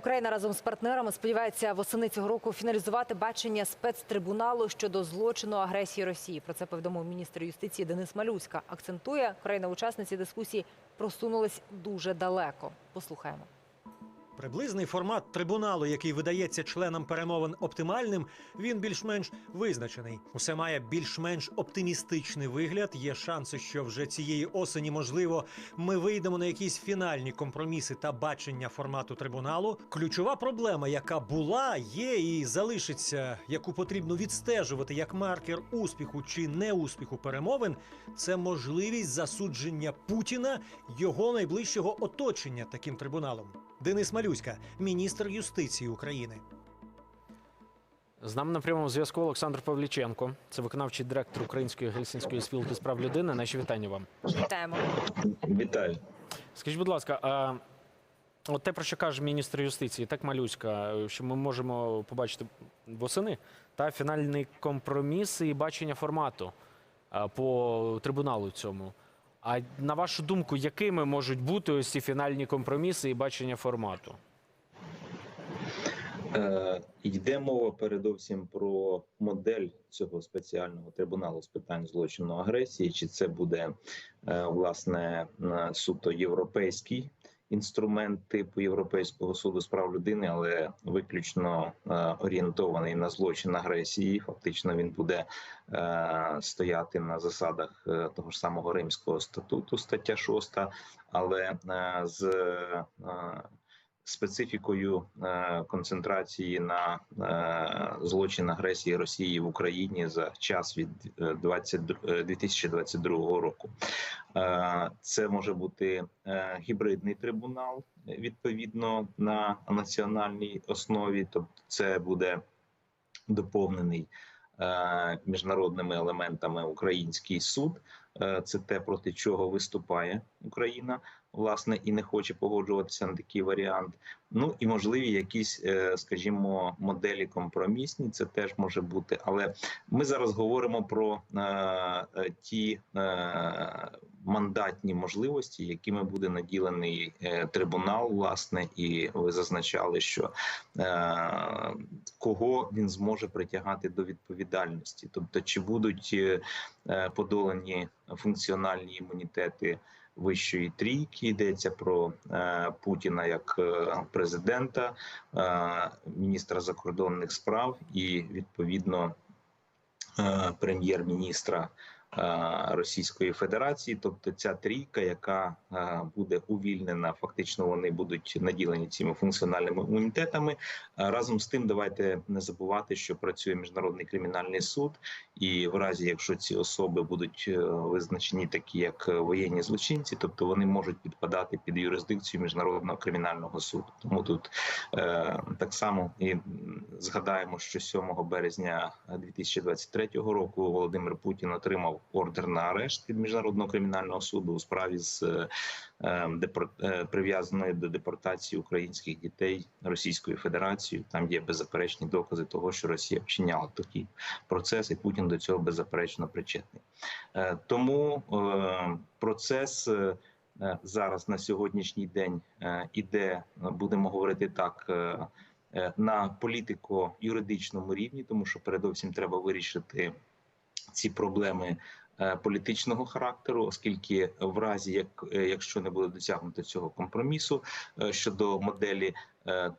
Україна разом з партнерами сподівається восени цього року фіналізувати бачення спецтрибуналу щодо злочину агресії Росії. Про це повідомив міністр юстиції Денис Малюська. Акцентує, країна-учасниці дискусії просунулись дуже далеко. Послухаємо. Приблизний формат трибуналу, який видається членам перемовин оптимальним, він більш-менш визначений. Усе має більш-менш оптимістичний вигляд. Є шанси, що вже цієї осені, можливо, ми вийдемо на якісь фінальні компроміси та бачення формату трибуналу. Ключова проблема, яка була, є і залишиться, яку потрібно відстежувати як маркер успіху чи неуспіху перемовин, це можливість засудження Путіна його найближчого оточення таким трибуналом. Денис Малюська, міністр юстиції України. З нами на прямому зв'язку Олександр Павліченко, це виконавчий директор Української гельсінської спілки з прав людини. Наші вітання вам. Вітаємо. Вітаю. Скажіть, будь ласка, а от те, про що каже міністр юстиції, так малюська, що ми можемо побачити восени, та фінальний компроміс і бачення формату по трибуналу цьому. А на вашу думку, якими можуть бути ось ці фінальні компроміси і бачення формату? Е, йде мова передовсім про модель цього спеціального трибуналу з питань злочину агресії. Чи це буде е, власне е, суто європейський інструмент типу Європейського суду з прав людини, але виключно е, орієнтований на злочин агресії. Фактично він буде е, стояти на засадах е, того ж самого Римського статуту, стаття 6, але з специфікою е, концентрації на е, злочин агресії Росії в Україні за час від е, 20, е, 2022 року. Це може бути гібридний трибунал відповідно на національній основі, тобто це буде доповнений міжнародними елементами український суд. Це те, проти чого виступає Україна, власне, і не хоче погоджуватися на такий варіант. Ну і можливі якісь, е, скажімо, моделі компромісні. Це теж може бути. Але ми зараз говоримо про е, е, ті е, мандатні можливості, якими буде наділений е, трибунал, власне, і ви зазначали, що е, кого він зможе притягати до відповідальності, тобто чи будуть подолані функціональні імунітети вищої трійки. Йдеться про е, Путіна як е, президента, е, міністра закордонних справ і відповідно прем'єр-міністра. Е, Російської Федерації, тобто ця трійка, яка е, буде увільнена, фактично вони будуть наділені цими функціональними імунітетами. Е, Разом з тим, давайте не забувати, що працює міжнародний кримінальний суд, і в разі, якщо ці особи будуть визначені такі, як воєнні злочинці, тобто вони можуть підпадати під юрисдикцію міжнародного кримінального суду. Тому тут е, так само і згадаємо, що 7 березня 2023 року Володимир Путін отримав ордер на арешт від міжнародного кримінального суду у справі з е, е, депор- е, прив'язаної до депортації українських дітей Російською Федерацією. Там є беззаперечні докази того, що Росія вчиняла такий процес, і Путін до цього беззаперечно причетний. Е, Тому процес. Зараз на сьогоднішній день іде, будемо говорити так, на політико-юридичному рівні, тому що передовсім треба вирішити ці проблеми е, політичного характеру, оскільки в разі, як е, якщо не буде досягнуто цього компромісу е, щодо моделі,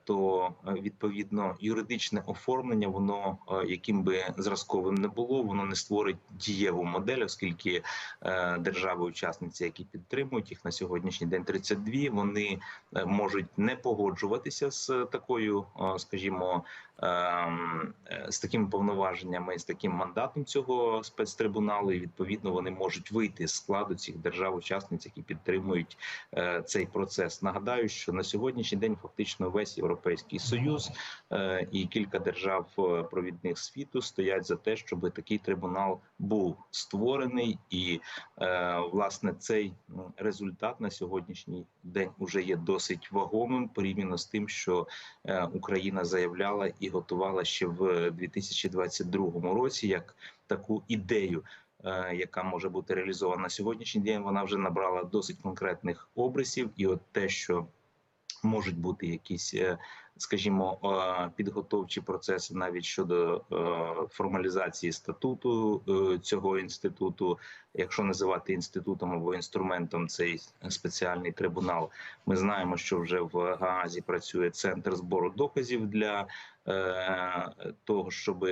то е, відповідно юридичне оформлення, воно е, яким би зразковим не було, воно не створить дієву модель, оскільки е, держави-учасниці, які підтримують їх на сьогоднішній день 32, вони е, можуть не погоджуватися з такою, е, скажімо, ем, е, з такими повноваженнями, з таким мандатом цього спецтрибуналу, і відповідно вони можуть вийти з складу цих держав-учасниць, які підтримують е, цей процес. Нагадаю, що на сьогоднішній день фактично весь європейський союз е, і кілька держав е, провідних світу стоять за те, щоб такий трибунал був створений, і е, власне цей результат на сьогоднішній день уже є досить вагомим порівняно з тим, що Україна заявляла і готувала ще в 2022 році як таку ідею. Яка може бути реалізована на сьогоднішній день, вона вже набрала досить конкретних обрисів, і от те, що можуть бути якісь, е, скажімо, е, підготовчі процеси навіть щодо е, формалізації статуту цього інституту, якщо називати інститутом або інструментом цей спеціальний трибунал. Ми знаємо, що вже в Гаазі працює центр збору доказів для того, щоб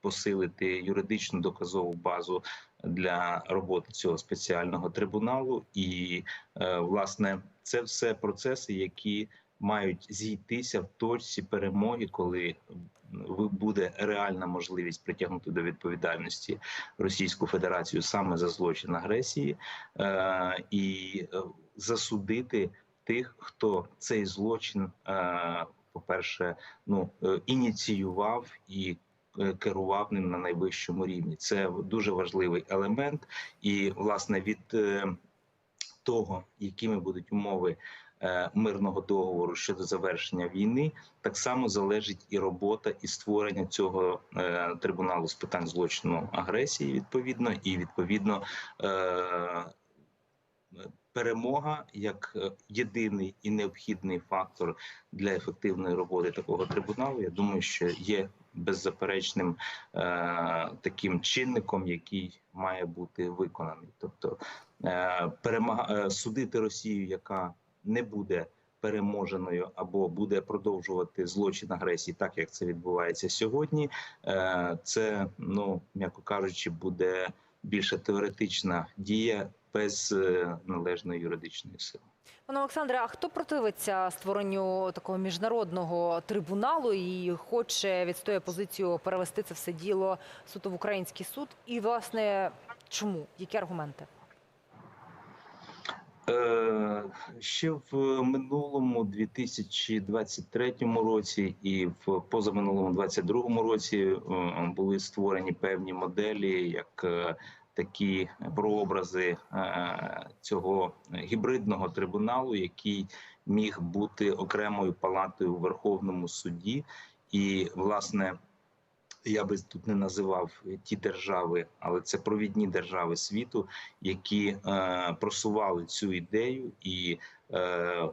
посилити юридичну доказову базу для роботи цього спеціального трибуналу, і е, власне це все процеси, які мають зійтися в точці перемоги, коли буде реальна можливість притягнути до відповідальності Російську Федерацію саме за злочин агресії е, і е, засудити тих, хто цей злочин, е, по-перше, ну ініціював і керував ним на найвищому рівні. Це дуже важливий елемент, і власне від е, того, якими будуть умови е, мирного договору щодо завершення війни, так само залежить і робота і створення цього е, трибуналу з питань злочину агресії, відповідно, і відповідно. Перемога як е, єдиний і необхідний фактор для ефективної роботи такого трибуналу, я думаю, що є беззаперечним е, таким чинником, який має бути виконаний. Тобто е, перемага е, судити Росію, яка не буде переможеною або буде продовжувати злочин агресії, так як це відбувається сьогодні. Е, це ну м'яко кажучи, буде більше теоретична дія без е, належної юридичної сили. Пане Олександре, а хто противиться створенню такого міжнародного трибуналу і хоче відстоює позицію перевести це все діло суто в український суд? І власне чому? Які аргументи? Е, Ще в минулому 2023 році і в позаминулому 2022 році е, були створені певні моделі, як е, такі прообрази цього гібридного трибуналу, який міг бути окремою палатою у Верховному суді, і власне. Я би тут не називав ті держави, але це провідні держави світу, які е, просували цю ідею, і е,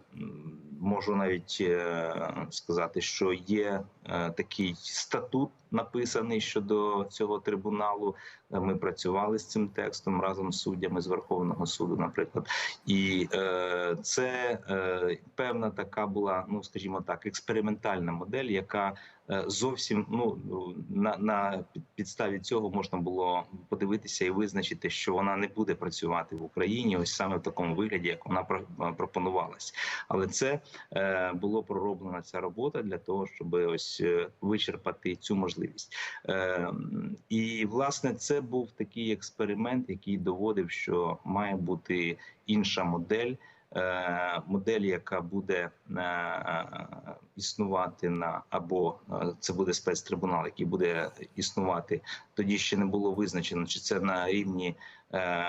можу навіть е, сказати, що є е, такий статут написаний щодо цього трибуналу. Е, Ми працювали з цим текстом разом з суддями з Верховного суду, наприклад, і е, це е, певна така була, ну скажімо так, експериментальна модель, яка е, зовсім ну на, на підставі цього можна було подивитися і визначити, що вона не буде працювати в Україні, ось саме в такому вигляді, як вона про- пропонувалась. Але це е, було пророблена ця робота для того, щоб ось е, вичерпати цю можливість. Е, і власне це був такий експеримент, який доводив, що має бути інша модель. е, Модель, яка буде е, існувати на або е, це буде спецтрибунал, який буде існувати. Тоді ще не було визначено, чи це на рівні е,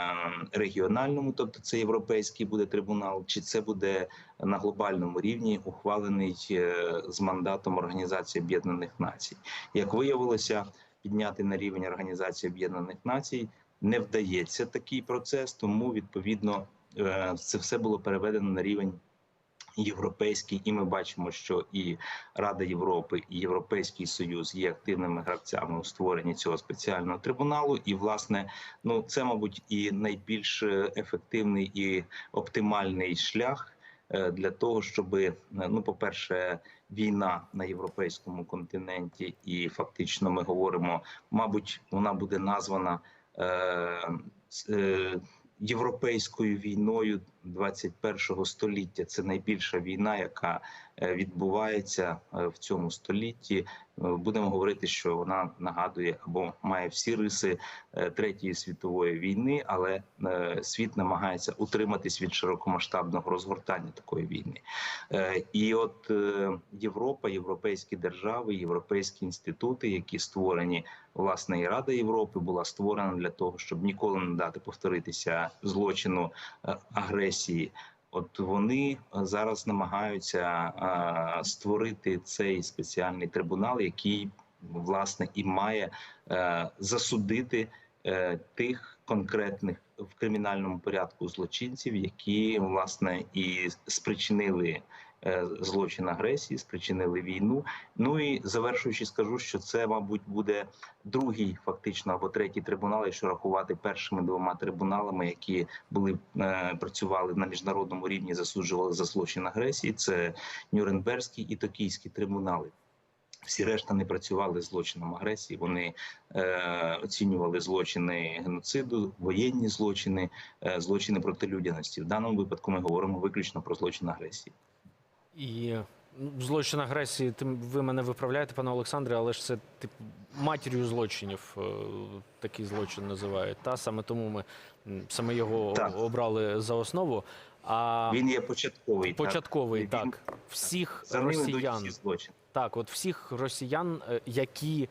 регіональному, тобто це європейський буде трибунал, чи це буде на глобальному рівні ухвалений е, з мандатом Організації Об'єднаних Націй. Як виявилося, підняти на рівень Організації Об'єднаних Націй не вдається такий процес, тому відповідно е, це все було переведено на рівень. Європейський, і ми бачимо, що і Рада Європи, і Європейський Союз є активними гравцями у створенні цього спеціального трибуналу. І власне, ну це, мабуть, і найбільш е, ефективний і оптимальний шлях е, для того, щоб ну, по перше, війна на європейському континенті, і фактично ми говоримо, мабуть, вона буде названа е, е, європейською війною 21-го століття. Це найбільша війна, яка е, відбувається е, в цьому столітті. Е, Будемо говорити, що вона нагадує або має всі риси третьої світової війни, але світ намагається утриматись від широкомасштабного розгортання такої війни. І от Європа, європейські держави, європейські інститути, які створені власне і Рада Європи, була створена для того, щоб ніколи не дати повторитися злочину е, агресії. От вони е, зараз намагаються е, створити цей спеціальний трибунал, який власне і має е, засудити е, тих конкретних в кримінальному порядку злочинців, які власне і спричинили злочин агресії, спричинили війну. Ну і завершуючи, скажу, що це, мабуть, буде другий, фактично, або третій трибунал, якщо рахувати першими двома трибуналами, які були е, працювали на міжнародному рівні, засуджували за злочин агресії. Це Нюрнберзький і Токійський трибунали. Всі решта не працювали злочином агресії. Вони е, оцінювали злочини геноциду, воєнні злочини, е, злочини проти людяності. В даному випадку ми говоримо виключно про злочин агресії. І ну, злочин агресії, тим ви мене виправляєте, пане Олександре, але ж це типу матір'ю злочинів е, такий злочин називають. Та саме тому ми саме його Так. обрали за основу. А Він є початковий. початковий так. Він- всіх За росіян. всі злочини. Так, от всіх росіян, е, які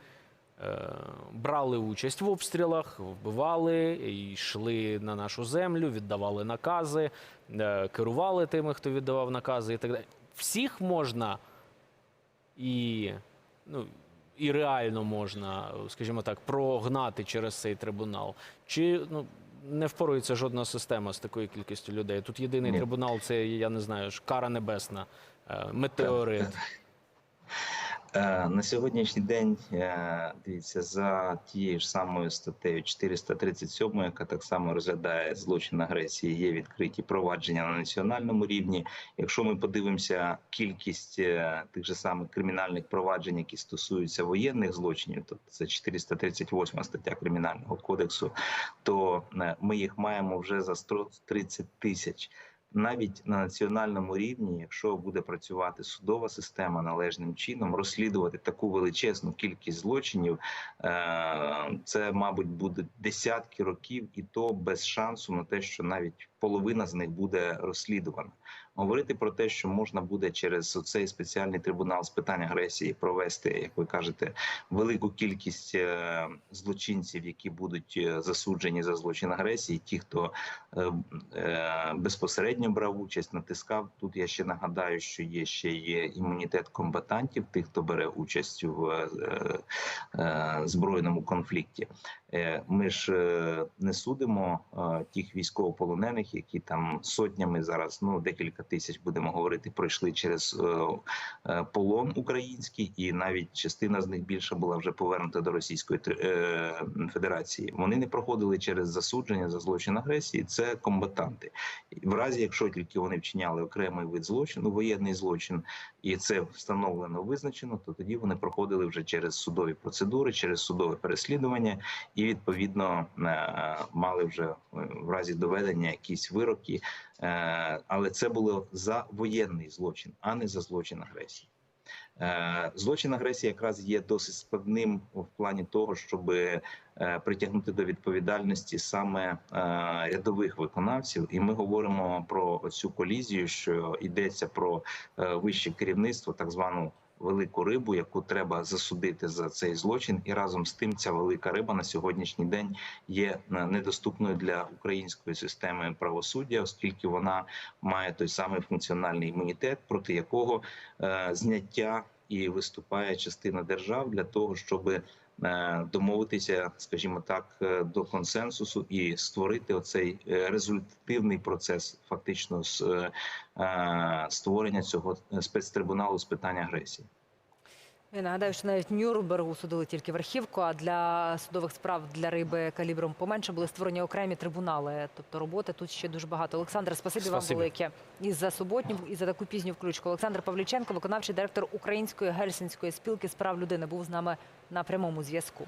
е, брали участь в обстрілах, вбивали, йшли на нашу землю, віддавали накази, е, керували тими, хто віддавав накази і так далі. Всіх можна і, ну, і реально можна, скажімо так, прогнати через цей трибунал. Чи ну, не впорується жодна система з такою кількістю людей? Тут єдиний Ні. трибунал це, я не знаю, ж, кара небесна, е, метеорит. Е, На сьогоднішній день е, дивіться за тією ж самою статтею 437, яка так само розглядає злочин агресії. Є відкриті провадження на національному рівні. Якщо ми подивимося кількість е, тих же самих кримінальних проваджень, які стосуються воєнних злочинів, тобто це 438 стаття кримінального кодексу, то ми їх маємо вже за 130 тисяч навіть на національному рівні, якщо буде працювати судова система належним чином, розслідувати таку величезну кількість злочинів, е, це, мабуть, буде десятки років, і то без шансу на те, що навіть половина з них буде розслідувана. Говорити про те, що можна буде через цей спеціальний трибунал з питань агресії провести, як ви кажете, велику кількість е, злочинців, які будуть е, засуджені за злочин агресії, ті, хто е, безпосередньо брав участь, натискав. Тут я ще нагадаю, що є ще є імунітет комбатантів, тих, хто бере участь в збройному конфлікті. Ми ж не судимо тих військовополонених, які там сотнями зараз, ну декілька тисяч будемо говорити, пройшли через е, е, полон український, і навіть частина з них більше була вже повернута до Російської е, Федерації. Вони не проходили через засудження за злочин агресії. Це комбатанти. В разі, якщо тільки вони вчиняли окремий вид злочину, воєнний злочин, і це встановлено визначено, то тоді вони проходили вже через судові процедури, через судове переслідування, і відповідно мали вже в разі доведення якісь вироки. Е, Але це було за воєнний злочин, а не за злочин агресії. Е, Злочин агресії якраз є досить складним в плані того, щоб притягнути до відповідальності саме е, рядових виконавців, і ми говоримо про цю колізію, що йдеться про е, вище керівництво, так звану велику рибу, яку треба засудити за цей злочин, і разом з тим ця велика риба на сьогоднішній день є е, недоступною для української системи правосуддя, оскільки вона має той самий функціональний імунітет, проти якого е, зняття і виступає частина держав для того, щоб домовитися, скажімо так, е, до консенсусу і створити оцей е, результативний процес, фактично з е, е, створення цього спецтрибуналу з питань агресії. Я нагадаю, що навіть Нюрнбергу судили тільки верхівку, а для судових справ для риби калібром поменше були створені окремі трибунали. Тобто роботи тут ще дуже багато. Олександр, спасибі, вам велике і за суботню, і за таку пізню включку. Олександр Павліченко, виконавчий директор Української гельсінської спілки з прав людини, був з нами на прямому зв'язку.